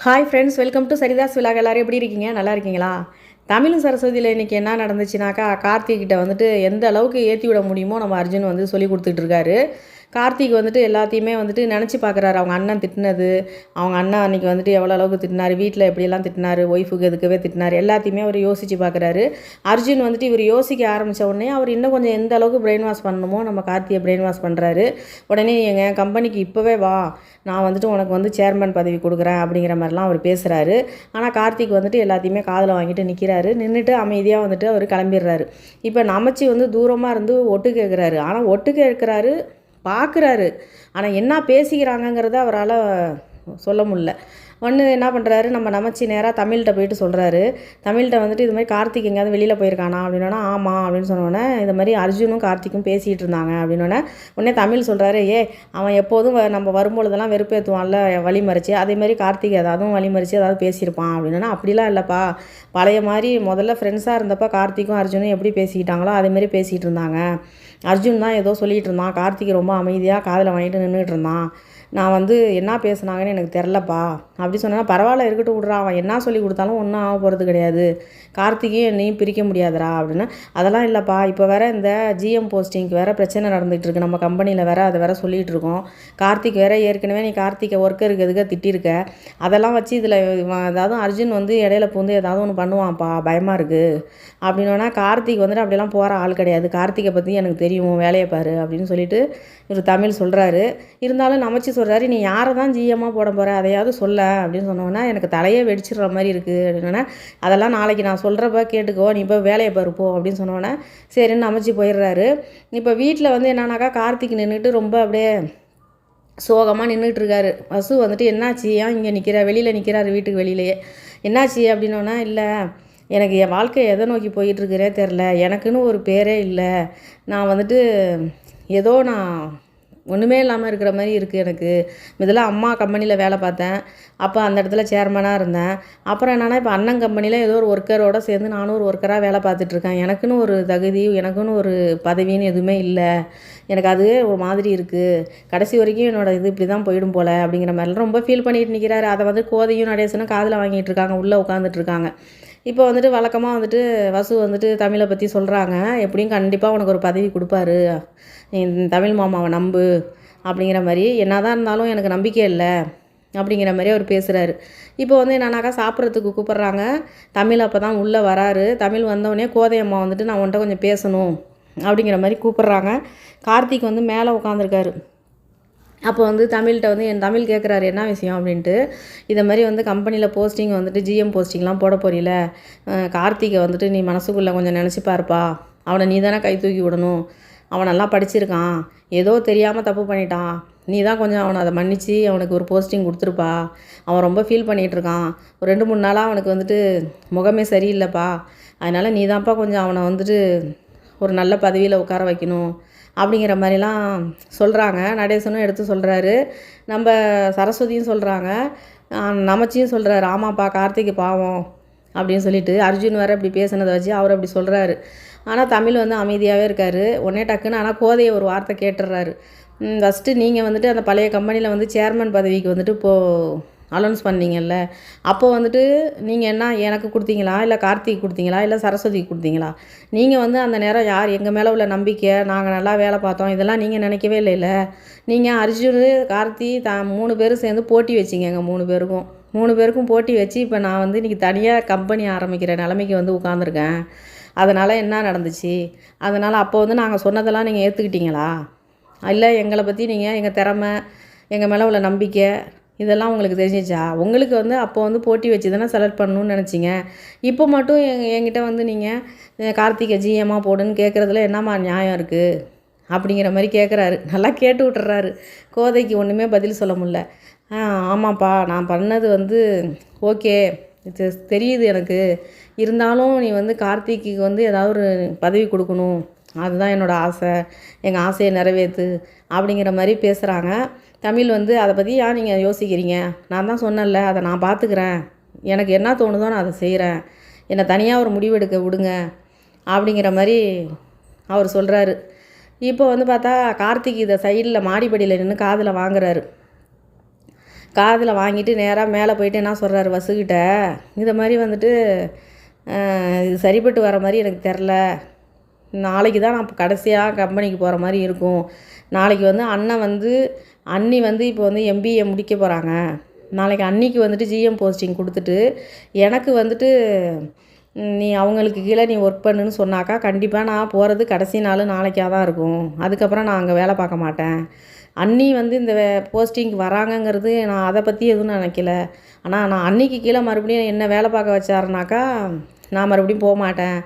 Hi friends welcome to சரிதாஸ் vlog எல்லாரும் எப்படி இருக்கீங்க? நல்லா இருக்கீங்களா? தமிழும் சரஸ்வதியில் இன்றைக்கி என்ன நடந்துச்சுனாக்கா கார்த்திகிட்ட வந்துட்டு எந்த அளவுக்கு ஏற்றி விட முடியுமோ நம்ம அர்ஜுன் வந்து சொல்லி கொடுத்துட்ருக்காரு கார்த்திக் வந்துட்டு எல்லாத்தையுமே வந்துட்டு நினச்சி பார்க்குறாரு. அவங்க அண்ணன் திட்டினது. அவங்க அண்ணன் அன்றைக்கி வந்துட்டு எவ்வளோ அளவுக்கு திட்டினார்? வீட்டில் எப்படியெல்லாம் திட்டினார்? ஒய்ஃபுக்கு எதுக்கவே திட்டினார்? எல்லாத்தையுமே அவர் யோசித்து பார்க்குறாரு. அர்ஜுன் வந்துட்டு இவர் யோசிக்க ஆரம்பித்த உடனே அவர் இன்னும் கொஞ்சம் எந்த அளவுக்கு பிரெயின் வாஷ் பண்ணணுமோ நம்ம கார்த்தியை பிரெயின் வாஷ் பண்ணுறாரு உடனே எங்கள் கம்பெனிக்கு இப்போவே வா. நான் வந்துட்டு உனக்கு வந்து சேர்மன் பதவி கொடுக்குறேன் அப்படிங்கிற மாதிரிலாம் அவர் பேசுகிறாரு ஆனால் கார்த்திக் வந்துட்டு எல்லாத்தையுமே காதில் வாங்கிட்டு நிற்கிறாரு நின்றுட்டு அமைதியாக வந்துட்டு அவர் கிளம்பிடுறாரு. இப்போ நமச்சி வந்து தூரமாக இருந்து ஒட்டு கேட்குறாரு ஆனால் ஒட்டு கேட்குறாரு பார்க்குறாரு. ஆனால் என்ன பேசிக்கிறாங்கங்கிறத அவரால் சொல்ல முடில ஒன்று என்ன பண்ணுறாரு நம்ம நமச்சி நேராக தமிழ்கிட்ட போயிட்டு சொல்கிறாரு தமிழ்கிட்ட வந்துட்டு இது மாதிரி கார்த்திக் எங்கேயாவது வெளியில் போயிருக்கானா? அப்படின்னா ஆமாம் அப்படின்னு சொன்னோடனே இது மாதிரி அர்ஜுனும் கார்த்திக்கும் பேசிகிட்டு இருந்தாங்க. அப்படின்னோடனே உடனே தமிழ் சொல்கிறாரு ஏ அவன் எப்போதும் வ- நம்ம வரும்பொழுதெல்லாம் வெறுப்பேற்றுவான்ல வழி மறிச்சு. அதே மாதிரி கார்த்திக் ஏதாவது வழிமறிச்சு ஏதாவது பேசியிருப்பான். அப்படின்னா அப்படிலாம் இல்லைப்பா. பழைய மாதிரி முதல்ல ஃப்ரெண்ட்ஸாக இருந்தப்போ கார்த்திக்கும் அர்ஜுனும் எப்படி பேசிக்கிட்டாங்களோ அதே மாதிரி பேசிகிட்டு இருந்தாங்க. அர்ஜுன் தான் ஏதோ சொல்லிகிட்டு இருந்தான். கார்த்திக் ரொம்ப அமைதியாக காதில் வாங்கிட்டு நின்றுட்டு இருந்தான். நான் வந்து என்ன பேசுனாங்கன்னு எனக்கு தெரிலப்பா. அப்படி சொன்னால் பரவாயில்ல இருக்கட்டும் விட்றா. அவன் என்ன சொல்லி கொடுத்தாலும் ஒன்றும் ஆக போகிறது கிடையாது. கார்த்திகையும் என்னையும் பிரிக்க முடியாதுடா அப்படின்னு. அதெல்லாம் இல்லைப்பா. இப்போ வேற இந்த ஜிஎம் போஸ்டிங்க்கு வேறு பிரச்சனை நடந்துகிட்டு இருக்கு நம்ம கம்பெனியில் வேற அதை வேற சொல்லிகிட்டு இருக்கோம் கார்த்திக் வேற ஏற்கனவே நீ கார்த்திகை ஒர்க்கருக்கு எதுக்க திட்டிருக்க? அதெல்லாம் வச்சு இதில் அதாவது அர்ஜுன் வந்து இடையில பூந்து ஏதாவது ஒன்று பண்ணுவான்ப்பா. பயமாக இருக்குது அப்படின்னா கார்த்திக் வந்துட்டு அப்படிலாம் போகிற ஆள் கிடையாது. கார்த்திகை பற்றி எனக்கு தெரியும். வேலையை பாரு அப்படின்னு சொல்லிட்டு இவர் தமிழ் சொல்கிறாரு இருந்தாலும் நமச்சி சொல்கிறாரு நீ யாரை தான் ஜிஎம்மாக போட போகிற அதையாவது சொல்ல. அப்படின்னு சொன்னோன்னா எனக்கு தலையே வெடிச்சிடுற மாதிரி இருக்குது அப்படின்னா அதெல்லாம் நாளைக்கு நான் சொல்கிறப்ப கேட்டுக்கோ. நீ இப்போ வேலையை பருப்போ அப்படின்னு சொன்னோன்னே சரின்னு அமைச்சு போயிடுறாரு. இப்போ வீட்டில் வந்து என்னன்னாக்கா கார்த்திக் நின்றுட்டு ரொம்ப அப்படியே சோகமாக நின்றுட்டு இருக்காரு வசு வந்துட்டு என்னாச்சு? ஏன் இங்கே நிற்கிற வெளியில் நிற்கிறாரு வீட்டுக்கு வெளியிலேயே. என்னாச்சு? அப்படின்னோன்னா இல்லை எனக்கு என் வாழ்க்கை எதை நோக்கி போயிட்டுருக்குறே தெரில எனக்குன்னு ஒரு பேரே இல்லை. நான் வந்துட்டு ஏதோ நான் ஒன்றுமே இல்லாமல் இருக்கிற மாதிரி இருக்குது எனக்கு. இதெல்லாம் அம்மா கம்பெனியில் வேலை பார்த்தேன். அப்போ அந்த இடத்துல சேர்மனாக இருந்தேன். அப்புறம் என்னென்னா இப்போ அண்ணன் கம்பெனியில் ஏதோ ஒரு ஒர்க்கரோடு சேர்ந்து நானும் ஒரு ஒர்க்கராக வேலை பார்த்துட்ருக்கேன் எனக்குன்னு ஒரு தகுதி எனக்குன்னு ஒரு பதவின்னு எதுவுமே இல்லை. எனக்கு அதுவே ஒரு மாதிரி இருக்குது கடைசி வரைக்கும் என்னோட இது இப்படி தான் போயிடும் போல் அப்படிங்கிற மாதிரிலாம் ரொம்ப ஃபீல் பண்ணிட்டு நிற்கிறாரு அதை வந்து கோதையும் நடேசனும் காதில் வாங்கிட்டு இருக்காங்க. உள்ளே உட்காந்துட்டு இருக்காங்க. இப்போ வந்துட்டு வழக்கமாக வந்துட்டு வசு வந்துட்டு தமிழை பற்றி சொல்கிறாங்க எப்படியும் கண்டிப்பாக உனக்கு ஒரு பதவி கொடுப்பாரு. தமிழ் மாமாவை நம்பு அப்படிங்கிற மாதிரி என்னதான் இருந்தாலும் எனக்கு நம்பிக்கை இல்லை அப்படிங்கிற மாதிரி அவர் பேசுகிறாரு இப்போ வந்து என்னன்னாக்கா சாப்பிட்றதுக்கு கூப்பிட்றாங்க. தமிழ் அப்போ தான் உள்ளே வராரு. தமிழ் வந்தவொடனே கோதை அம்மா வந்துட்டு நான் உன்கிட்ட கொஞ்சம் பேசணும் அப்படிங்கிற மாதிரி கூப்பிட்றாங்க. கார்த்திக் வந்து மேலே உட்காந்துருக்காரு அப்போ வந்து தமிழ்கிட்ட வந்து என் தமிழ் கேட்குறாரு என்ன விஷயம்? அப்படின்ட்டு. இதை மாதிரி வந்து கம்பெனியில் போஸ்டிங் வந்துட்டு ஜிஎம் போஸ்டிங்லாம் போட போறியில கார்த்திகை வந்துட்டு நீ மனசுக்குள்ளே கொஞ்சம் நினச்சிப்பாருப்பா அவனை நீ தானே கை தூக்கி விடணும். அவன் நல்லா படிச்சிருக்கான். ஏதோ தெரியாமல் தப்பு பண்ணிட்டான். நீ தான் கொஞ்சம் அவனை அதை மன்னித்து அவனுக்கு ஒரு போஸ்டிங் கொடுத்துருப்பா. அவன் ரொம்ப ஃபீல் பண்ணிகிட்டு இருக்கான் ஒரு ரெண்டு மூணு நாளாக அவனுக்கு வந்துட்டு முகமே சரியில்லைப்பா. அதனால் நீ தான்ப்பா கொஞ்சம் அவனை வந்துட்டு ஒரு நல்ல பதவியில் உட்கார வைக்கணும் அப்படிங்கிற மாதிரிலாம் சொல்கிறாங்க நடேசனும் எடுத்து சொல்கிறாரு நம்ம சரஸ்வதியும் சொல்கிறாங்க நமச்சியும் சொல்கிறாரு ஆமாப்பா கார்த்திக் பாவம். அப்படின்னு சொல்லிட்டு அர்ஜுன் வேறு இப்படி பேசுனதை வச்சு அவர் அப்படி சொல்கிறாரு ஆனால் தமிழ் வந்து அமைதியாகவே இருக்கார். உடனே டக்குன்னு ஆனால் கோதையை ஒரு வார்த்தை கேட்டுடுறாரு ஃபஸ்ட்டு நீங்கள் வந்துட்டு அந்த பழைய கம்பெனியில் வந்து சேர்மன் பதவிக்கு வந்துட்டு இப்போது அலௌன்ஸ் பண்ணீங்கல்ல. அப்போ வந்துட்டு நீங்கள் என்ன எனக்கு கொடுத்தீங்களா? இல்லை கார்த்திக் கொடுத்தீங்களா? இல்லை சரஸ்வதிக்கு கொடுத்தீங்களா? நீங்கள் வந்து அந்த நேரம் யார்? எங்கள் மேலே உள்ள நம்பிக்கை? நாங்கள் நல்லா வேலை பார்த்தோம். இதெல்லாம் நீங்கள் நினைக்கவே இல்லைல்ல. நீங்கள் அர்ஜுன் கார்த்தி த மூணு பேரும் சேர்ந்து போட்டி வச்சிங்க எங்கள் மூணு பேருக்கும். மூணு பேருக்கும் போட்டி வச்சு இப்போ நான் வந்து இன்றைக்கி தனியாக கம்பெனி ஆரம்பிக்கிற நிலைமைக்கு வந்து உட்காந்துருக்கேன் அதனால் என்ன நடந்துச்சு? அதனால் அப்போ வந்து நாங்கள் சொன்னதெல்லாம் நீங்கள் ஏற்றுக்கிட்டீங்களா இல்லை எங்களை பற்றி நீங்கள் எங்கள் திறமை எங்கள் மேலே உள்ள நம்பிக்கை இதெல்லாம் உங்களுக்கு தெரிஞ்சிச்சா? உங்களுக்கு வந்து அப்போ வந்து போட்டி வச்சு தானே செலக்ட் பண்ணணும்னு நினச்சிங்க. இப்போ மட்டும் எங் என்கிட்ட வந்து நீங்கள் கார்த்திகை ஜிஎம்மாக போடுன்னு கேட்குறதுல என்னம்மா நியாயம் இருக்குது அப்படிங்கிற மாதிரி கேட்குறாரு நல்லா கேட்டு விட்டுறாரு. கோதைக்கு ஒன்றுமே பதில் சொல்ல முடில ஆ ஆமாப்பா. நான் பண்ணது வந்து ஓகே. இது தெரியுது எனக்கு. இருந்தாலும் நீ வந்து கார்த்திக்கு வந்து ஏதாவது ஒரு பதவி கொடுக்கணும். அதுதான் என்னோடய ஆசை. எங்கள் ஆசையை நிறைவேற்று அப்படிங்கிற மாதிரி பேசுகிறாங்க தமிழ் வந்து அதை பற்றி ஏன் நீங்கள் யோசிக்கிறீங்க? நான் தான் சொன்னேன்ல அதை நான் பார்த்துக்கிறேன் எனக்கு என்ன தோணுதோ நான் அதை செய்கிறேன் என்னை தனியாக ஒரு முடிவெடுக்க விடுங்க அப்படிங்கிற மாதிரி அவர் சொல்கிறாரு இப்போ வந்து பார்த்தா கார்த்திக் இதை சைடில் மாடிப்படியில் நின்று காதில் வாங்குறாரு. காதில் வாங்கிட்டு நேராக மேலே போயிட்டு என்ன சொல்கிறாரு வசுக்கிட்ட இதை மாதிரி வந்துட்டு இது சரிப்பட்டு வர மாதிரி எனக்கு தெரில. நாளைக்கு தான் நான் கடைசியாக கம்பெனிக்கு போகிற மாதிரி இருக்கும். நாளைக்கு வந்து அண்ணன் வந்து அண்ணி வந்து இப்போ வந்து எம்பிஏ முடிக்க போகிறாங்க நாளைக்கு அன்னிக்கு வந்துட்டு ஜிஎம் போஸ்டிங் கொடுத்துட்டு எனக்கு வந்துட்டு நீ அவங்களுக்கு கீழே நீ ஒர்க் பண்ணுன்னு சொன்னாக்கா கண்டிப்பாக நான் போகிறது கடைசி நாள் நாளைக்காக தான் இருக்கும். அதுக்கப்புறம் நான் அங்கே வேலை பார்க்க மாட்டேன். அண்ணி வந்து இந்த போஸ்டிங்க்கு வராங்கங்கிறது நான் அதை பற்றி எதுவும் நினைக்கல. ஆனால் நான் அன்னிக்கு கீழே மறுபடியும் என்ன வேலை பார்க்க வச்சாருனாக்கா நான் மறுபடியும் போக மாட்டேன்.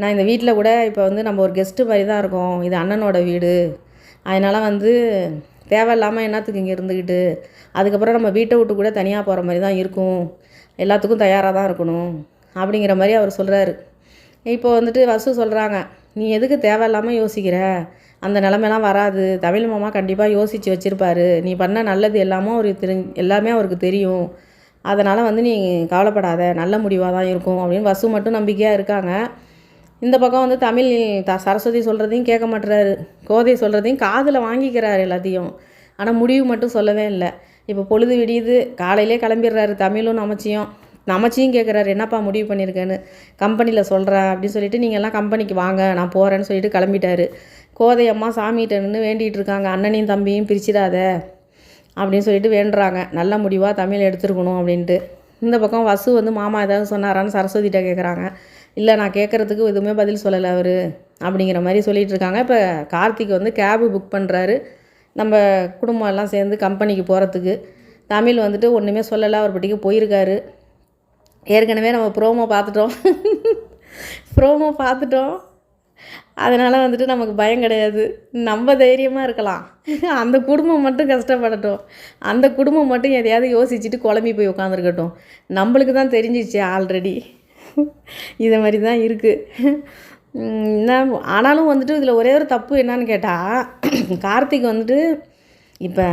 நான் இந்த வீட்டில் கூட இப்போ வந்து நம்ம ஒரு கெஸ்ட்டு மாதிரி தான் இருக்கோம். இது அண்ணனோட வீடு. அதனால் வந்து தேவையில்லாமல் என்னத்துக்கு இங்கே இருந்துக்கிட்டு அதுக்கப்புறம் நம்ம வீட்டை விட்டு கூட தனியாக போகிற மாதிரி தான் இருக்கும். எல்லாத்துக்கும் தயாராக தான் இருக்கணும். அப்படிங்கிற மாதிரி அவர் சொல்கிறாரு இப்போ வந்துட்டு வசு சொல்கிறாங்க நீ எதுக்கு தேவையில்லாமல் யோசிக்கிற? அந்த நிலமெல்லாம் வராது. தமிழ் மாமா கண்டிப்பாக யோசித்து வச்சுருப்பாரு. நீ பண்ண நல்லது எல்லாமே அவருக்கு தெரி எல்லாமே அவருக்கு தெரியும். அதனால் வந்து நீ கவலைப்படாத. நல்ல முடிவாக தான் இருக்கும் அப்படின்னு வசு மட்டும் நம்பிக்கையாக இருக்காங்க. இந்த பக்கம் வந்து தமிழ் த சரஸ்வதி சொல்கிறதையும் கேட்க மாட்டுறாரு கோதை சொல்கிறதையும் காதில் வாங்கிக்கிறாரு எல்லாத்தையும். ஆனால் முடிவு மட்டும் சொல்லவே இல்லை. இப்போ பொழுது விடியுது. காலையிலே கிளம்பிடுறாரு தமிழும் நமச்சியும். நமச்சியும் கேட்குறாரு என்னப்பா முடிவு பண்ணியிருக்கேன்னு கம்பெனியில் சொல்கிறேன் அப்படின்னு சொல்லிட்டு நீங்கள் எல்லாம் கம்பெனிக்கு வாங்க. நான் போகிறேன்னு சொல்லிட்டு கிளம்பிட்டாரு. கோதையம்மா சாமிகிட்ட நின்று வேண்டிகிட்டு இருக்காங்க. அண்ணனையும் தம்பியும் பிரிச்சிடாத அப்படின்னு சொல்லிட்டு வேண்டுறாங்க. நல்ல முடிவாக தமிழ் எடுத்துருக்கணும் அப்படின்ட்டு. இந்த பக்கம் வசு வந்து மாமா ஏதாவது சொன்னாரான்னு சரஸ்வதிகிட்ட கேட்குறாங்க இல்லை நான் கேட்குறதுக்கு எதுவுமே பதில் சொல்லலை அவர். அப்படிங்கிற மாதிரி சொல்லிகிட்டு இருக்காங்க. இப்போ கார்த்திக் வந்து கேபு புக் பண்ணுறாரு நம்ம குடும்பம் எல்லாம் சேர்ந்து கம்பெனிக்கு போகிறதுக்கு தமிழ் வந்துட்டு ஒன்றுமே சொல்லலை. அவர் பட்டிக்கு போயிருக்காரு. ஏற்கனவே நம்ம ப்ரோமோ பார்த்துட்டோம். ப்ரோமோ பார்த்துட்டோம். அதனால் வந்துட்டு நமக்கு பயம் கிடையாது. நம்ம தைரியமாக இருக்கலாம். அந்த குடும்பம் மட்டும் கஷ்டப்படட்டும். அந்த குடும்பம் மட்டும் எதையாவது யோசிச்சுட்டு குழம்பி போய் உட்காந்துருக்கட்டும் நம்மளுக்கு தான் தெரிஞ்சிச்சு ஆல்ரெடி இதை மாதிரி தான் இருக்குது என்ன ஆனாலும் வந்துட்டு இதில் ஒரே ஒரு தப்பு என்னன்னு கேட்டால் கார்த்திக் வந்துட்டு இப்போ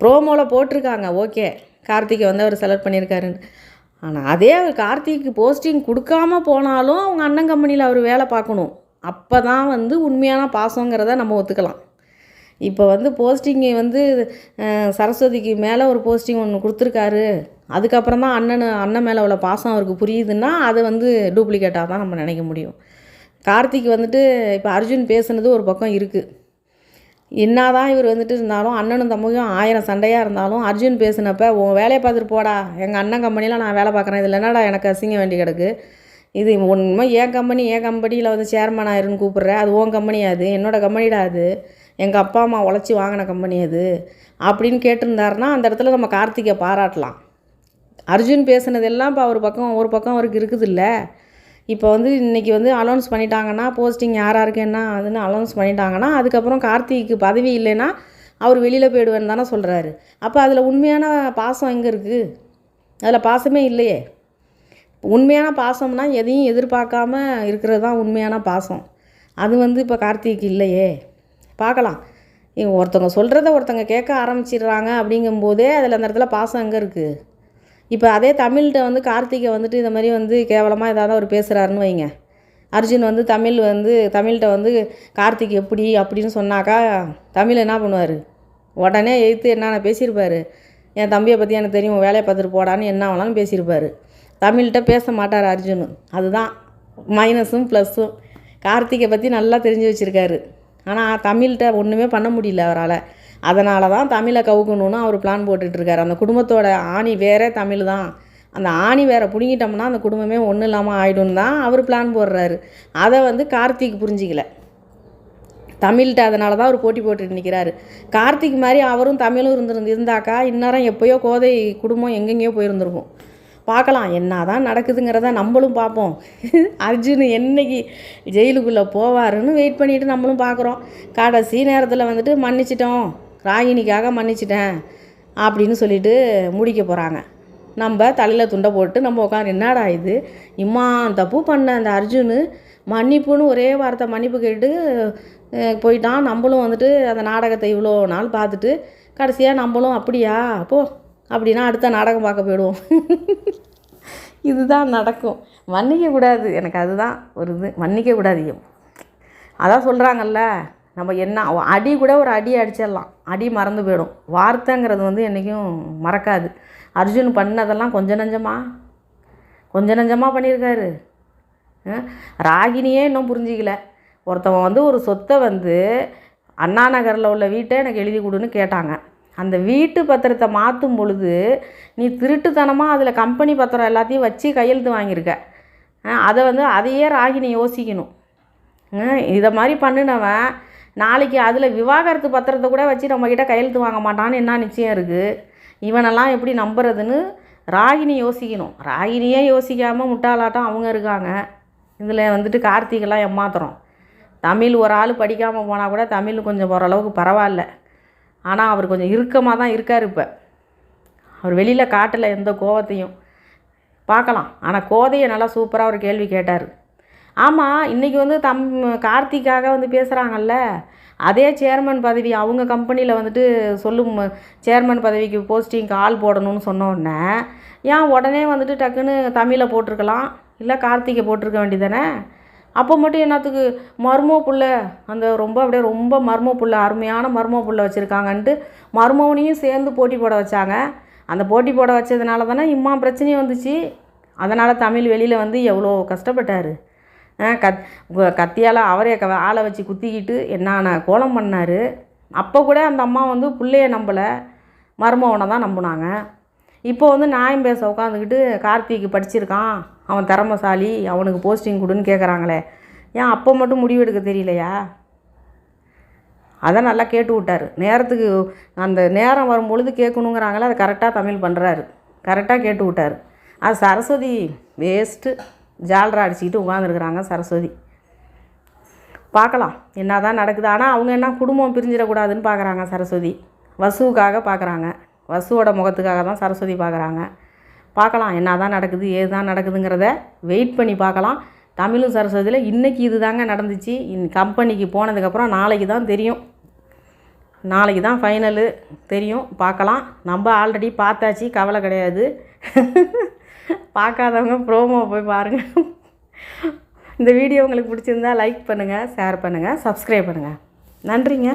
ப்ரோமோவில் போட்டிருக்காங்க ஓகே கார்த்திகை வந்து அவர் செலக்ட் பண்ணியிருக்காருன்னு ஆனால் அதே அவர் கார்த்திக்கு போஸ்டிங் கொடுக்காம போனாலும் அவங்க அண்ணன் கம்பெனியில் அவர் வேலை பார்க்கணும். அப்போ தான் வந்து உண்மையான பாசங்கிறத நம்ம ஒத்துக்கலாம். இப்போ வந்து போஸ்டிங்கை வந்து சரஸ்வதிக்கு மேலே ஒரு போஸ்டிங் ஒன்று கொடுத்துருக்காரு. அதுக்கப்புறம் தான் அண்ணன் அண்ணன் மேலே உள்ள பாசம் அவருக்கு புரியுதுன்னா அது வந்து டூப்ளிகேட்டாக தான் நம்ம நினைக்க முடியும். கார்த்திக் வந்துட்டு இப்போ அர்ஜுன் பேசுனது ஒரு பக்கம் இருக்குது என்னதான் இவர் வந்துட்டு இருந்தாலும் அண்ணனும் தம்பியும் ஆயிரம் சண்டையாக இருந்தாலும் அர்ஜுன் பேசினப்ப உன் வேலையை பார்த்துட்டு போடா. எங்கள் அண்ணன் கம்பெனியில் நான் வேலை பார்க்குறேன். இதில் என்னடா எனக்கு அசிங்க வேண்டி கிடக்கு? இது ஒன்றுமே என் கம்பெனி என் கம்பெனியில் வந்து சேர்மன் ஆயிருன்னு கூப்பிட்ற. அது உன் கம்பெனி அது? என்னோடய கம்பெனிடா அது. எங்கள் அப்பா அம்மா உழைச்சி வாங்கின கம்பெனி அது. அப்படின்னு கேட்டிருந்தாருன்னா அந்த இடத்துல நம்ம கார்த்திகை பாராட்டலாம். அர்ஜுன் பேசுனதெல்லாம் இப்போ அவர் பக்கம் ஒரு பக்கம் அவருக்கு இருக்குதுல்ல. இப்போ வந்து இன்றைக்கி வந்து அலௌன்ஸ் பண்ணிட்டாங்கன்னா போஸ்டிங் யார் யாருக்கு என்ன அதுன்னு அலௌன்ஸ் பண்ணிட்டாங்கன்னா அதுக்கப்புறம் கார்த்திக்கு பதவி இல்லைன்னா அவர் வெளியில் போயிடுவேன்னு தானே சொல்கிறாரு அப்போ அதில் உண்மையான பாசம் எங்கே இருக்குது அதில் பாசமே இல்லையே. உண்மையான பாசம்னா எதையும் எதிர்பார்க்காம இருக்கிறது தான் உண்மையான பாசம். அது வந்து இப்போ கார்த்திக் இல்லையே. பார்க்கலாம். இவங்க ஒருத்தவங்க சொல்கிறத ஒருத்தவங்க கேட்க ஆரம்பிச்சிடுறாங்க அப்படிங்கும்போதே அதில் அந்த இடத்துல பாசம் எங்கே இருக்குது இப்போ அதே தமிழ்கிட்ட வந்து கார்த்திகை வந்துட்டு இந்த மாதிரி வந்து கேவலமாக ஏதாவது அவர் பேசுகிறாருன்னு வைங்க. அர்ஜுன் வந்து தமிழ் வந்து தமிழ்கிட்ட வந்து கார்த்திக் எப்படி அப்படின்னு சொன்னாக்கா தமிழ் என்ன பண்ணுவார்? உடனே எழுத்து என்னென்ன பேசியிருப்பார். என் தம்பியை பற்றி எனக்கு தெரியும் வேலையை பார்த்துட்டு போடான்னு என்ன வேணாலும் பேசியிருப்பார். தமிழ்கிட்ட பேச மாட்டார் அர்ஜுனு. அதுதான் மைனஸும் ப்ளஸ்ஸும் கார்த்திகை பற்றி நல்லா தெரிஞ்சு வச்சுருக்காரு. ஆனால் தமிழ்கிட்ட ஒன்றுமே பண்ண முடியல அவரால். அதனால தான் தமிழை கவுக்கணும்னு அவர் பிளான் போட்டுட்ருக்காரு. அந்த குடும்பத்தோட ஆணி வேறே தமிழ் தான் அந்த ஆணி வேற பிடுங்கிட்டோம்னா அந்த குடும்பமே ஒன்றும் இல்லாமல் ஆகிடும் தான் அவர் பிளான் போடுறாரு. அதை வந்து கார்த்திக் புரிஞ்சிக்கல. தமிழ்கிட்ட அதனால தான் அவர் போட்டி போட்டுட்டு நிற்கிறாரு கார்த்திக் மாதிரி அவரும் தமிழும் இருந்திருந்து இருந்தாக்கா இந்நேரம் எப்போயோ கோதை குடும்பம் எங்கெங்கேயோ போயிருந்திருக்கும். பார்க்கலாம். என்ன தான் நடக்குதுங்கிறத நம்மளும் பார்ப்போம். அர்ஜுன் என்னைக்கு ஜெயிலுக்குள்ளே போவாருன்னு வெயிட் பண்ணிவிட்டு நம்மளும் பார்க்குறோம். கடைசி நேரத்தில் வந்துட்டு மன்னிச்சிட்டோம். ராகினிக்காக மன்னிச்சிட்டேன் அப்படின்னு சொல்லிட்டு முடிக்க போகிறாங்க நம்ம தலையில் துண்டை போட்டு நம்ம உட்காந்து என்னடா இது? இம்மா தப்பு பண்ண அந்த அர்ஜுனு. மன்னிப்புன்னு ஒரே வார்த்தை மன்னிப்பு கேட்டு போயிட்டான். நம்மளும் வந்துட்டு அந்த நாடகத்தை இவ்வளோ நாள் பார்த்துட்டு கடைசியாக நம்மளும் அப்படியா? போ. அப்படின்னா அடுத்த நாடகம் பார்க்க போயிடுவோம். இதுதான் நடக்கும். மன்னிக்க கூடாது. எனக்கு அதுதான் ஒரு இது. மன்னிக்க கூடாது. அதான் சொல்கிறாங்கல்ல நம்ம என்ன அடி கூட ஒரு அடி அடிச்சிடலாம். அடி மறந்து போயிடும். வார்த்தைங்கிறது வந்து என்றைக்கும் மறக்காது. அர்ஜுன் பண்ணதெல்லாம் கொஞ்சம் நஞ்சமா? கொஞ்சம் நஞ்சமாக பண்ணியிருக்காரு. ராகினியே இன்னும் புரிஞ்சிக்கல. ஒருத்தவன் வந்து ஒரு சொத்தை வந்து அண்ணா நகரில் உள்ள வீட்டை எனக்கு எழுதி கொடுன்னு கேட்டாங்க. அந்த வீட்டு பத்திரத்தை மாற்றும் பொழுது நீ திருட்டுத்தனமாக அதில் கம்பெனி பத்திரம் எல்லாத்தையும் வச்சு கையெழுத்து வாங்கியிருக்க. அதை வந்து அதையே ராகினி யோசிக்கணும். இதை மாதிரி பண்ணினவன் நாளைக்கு அதில் விவாகரத்து பத்திரத்தை கூட வச்சு நம்மக்கிட்ட கையெழுத்து வாங்க மாட்டான்னு என்ன நிச்சயம் இருக்குது இவனெல்லாம் எப்படி நம்புறதுன்னு ராகினி யோசிக்கணும். ராகினியே யோசிக்காமல் முட்டாளாட்டம் அவங்க இருக்காங்க. இதில் வந்துட்டு கார்த்திகெல்லாம் ஏமாத்துறோம். தமிழ் ஒரு ஆள் படிக்காமல் போனால் கூட தமிழ் கொஞ்சம் ஓரளவுக்கு பரவாயில்ல. ஆனால் அவர் கொஞ்சம் இறுக்கமாக தான் இருக்கார் இப்போ. அவர் வெளியில் காட்டில் எந்த கோவத்தையும் பார்க்கலாம். ஆனால் கோதையை நல்லா சூப்பராக ஒரு கேள்வி கேட்டார். ஆமாம் இன்றைக்கி வந்து தம் கார்த்திக்காக வந்து பேசுகிறாங்கல்ல அதே சேர்மன் பதவி அவங்க கம்பெனியில் வந்துட்டு சொல்லும் சேர்மன் பதவிக்கு போஸ்டிங்க்கு ஆள் போடணும்னு சொன்னோடனே ஏன் உடனே வந்துட்டு டக்குன்னு தமிழை போட்டிருக்கலாம்? இல்லை கார்த்திகை போட்டிருக்க வேண்டியதானே அப்போ மட்டும் என்னத்துக்கு? மர்மோ புள்ள. அந்த ரொம்ப அப்படியே ரொம்ப மர்ம புள்ள. அருமையான மர்ம புள்ள வச்சுருக்காங்கன்ட்டு மர்மவனையும் சேர்ந்து போட்டி போட வச்சாங்க. அந்த போட்டி போட வச்சதுனால தானே இம்மா பிரச்சனையும் வந்துச்சு. அதனால் தமிழ் வெளியில் வந்து எவ்வளோ கஷ்டப்பட்டார். கத் கத்தியால் அவரே க ஆளை வச்சு குத்திக்கிட்டு என்னான்னா கோலம் பண்ணார். அப்போ கூட அந்த அம்மா வந்து பிள்ளைய நம்பலை. மருமவனை தான் நம்பினாங்க. இப்போ வந்து நியாயம் பேச உட்காந்துக்கிட்டு கார்த்திக் படிச்சிருக்கான். அவன் திறமசாலி அவனுக்கு போஸ்டிங் கொடுன்னு கேட்குறாங்களே ஏன் அப்போ மட்டும் முடிவு எடுக்க தெரியலையா? அதை நல்லா கேட்டு விட்டார். நேரத்துக்கு அந்த நேரம் வரும் பொழுது கேட்கணுங்கிறாங்களே அதை கரெக்டாக தமிழ் பண்ணுறாரு கரெக்டாக கேட்டு விட்டார். அது சரஸ்வதி வேஸ்ட்டு ஜாலரா அடிச்சுக்கிட்டு உட்காந்துருக்குறாங்க சரஸ்வதி. பார்க்கலாம். என்ன தான் நடக்குது. ஆனால் அவங்க என்ன குடும்பம் பிரிஞ்சிடக்கூடாதுன்னு பார்க்குறாங்க சரஸ்வதி. வசுவுக்காக பார்க்குறாங்க. வசுவோட முகத்துக்காக தான் சரஸ்வதி பார்க்குறாங்க. பார்க்கலாம் என்ன தான் நடக்குது ஏது தான் நடக்குதுங்கிறத வெயிட் பண்ணி பார்க்கலாம். தமிழும் சரஸ்வதியில் இன்றைக்கி இது தாங்க நடந்துச்சு. இன் கம்பெனிக்கு போனதுக்கப்புறம் நாளைக்கு தான் தெரியும். நாளைக்கு தான் ஃபைனலு தெரியும். பார்க்கலாம். நம்ம ஆல்ரெடி பார்த்தாச்சு கவலை கிடையாது. பார்க்காதவங்க ப்ரோமோ போய் பாருங்கள் இந்த வீடியோ உங்களுக்கு பிடிச்சிருந்தா லைக் பண்ணுங்கள் ஷேர் பண்ணுங்கள் சப்ஸ்கிரைப் பண்ணுங்கள் நன்றிங்க.